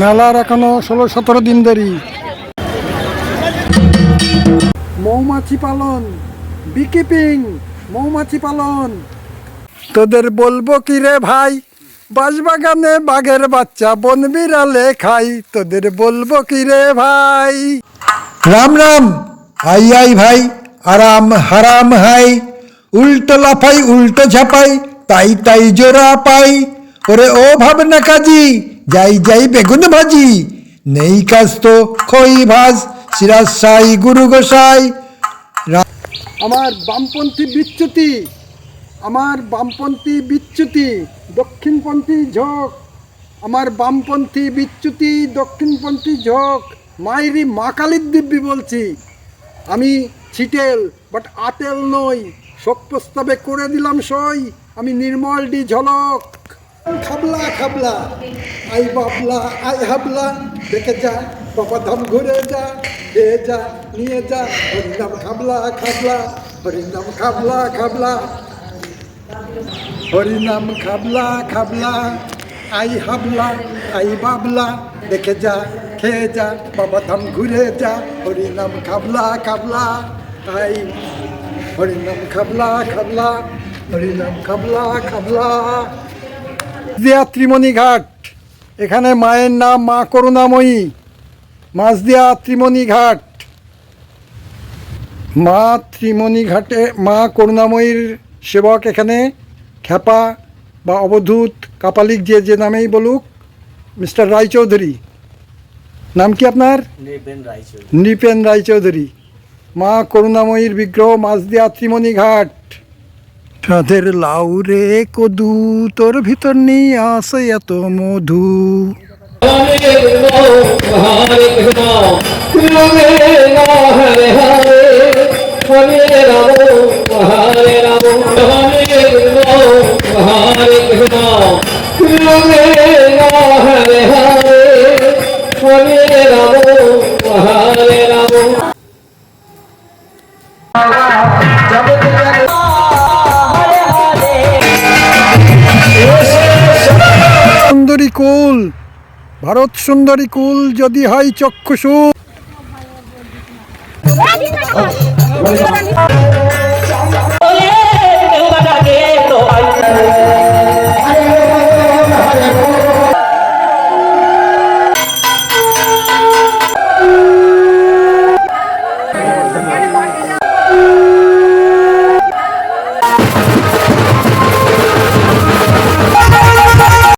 মেলার এখনও ষোলো সতেরো দিন দেরি। মৌমাছি পালন বিকিপিং মৌমাছি পালন। তোদের বলব কি রে ভাই? বাঁশবাগানে বাঘের বাচ্চা বন বিড়ালে খাই। তোদের বলব কি রে ভাই? রাম রাম। আই আই ভাই। আরাম হারাম হাই। উল্টো লাফাই উল্টো ঝাপাই। তাই তাই জোড়া পাই। ওরে ও ভাবনা কাজী, যাই যাই বেগুন ভাজি। নেই কাজ তো খই ভাজ সিরাজ সাই গুরু গোসাই। আমার বামপন্থী বিচ্যুতি, আমার বামপন্থী বিচ্যুতি, দক্ষিণপন্থী ঝোঁক। আমার বামপন্থী বিচ্যুতি, দক্ষিণপন্থী ঝোঁক। মায়েরই মা কালীর দিব্যি বলছি। আমি ছিটেল বাট আতেল নই। শোক প্রস্তাবে করে দিলাম সই। আমি নির্মল ডি ঝলক। খাবলা খাবলা। আই বাবলা, আই হাবলা। দেখে যা, বাবা ধাম ঘুরে যা খেয়ে যা, নিয়ে যা। হরিনাম খাবলা খাবলা, হরিনাম খাবলা খাবলা। হরিনাম খাবলা খাবলা। আই হাবলা, আই বাবলা। দেখে যা, খেয়ে যা, বাবা ধাম ঘুরে যা। হরিনাম খাবলা খাবলা। আই, হরিনাম খাবলা খাবলা। হরিনাম খাবলা খাবলা দিয়া ত্রিমণি ঘাট এখানে মায়ের নাম মা করুণাময়ী। মাঝদিয়া ত্রিমণি ঘাট। মা ত্রিমণি ঘাটে মা করুণাময়ীর সেবক এখানে খ্যাপা বা অবধূত কাপালিক যে যে নামেই বলুক মিস্টার রায়চৌধুরী। নাম কি আপনার? নৃপেন রায়চৌধুরী। মা করুণাময়ীর বিগ্রহ মাঝদিয়া ত্রিমণি ঘাট। রাধের লাউরে কদু তোর ভিতর নিয়ে আসে এত মধু। হরে রাম কুল ভারত সুন্দরী কুল যদি হয় চক্ষুষুর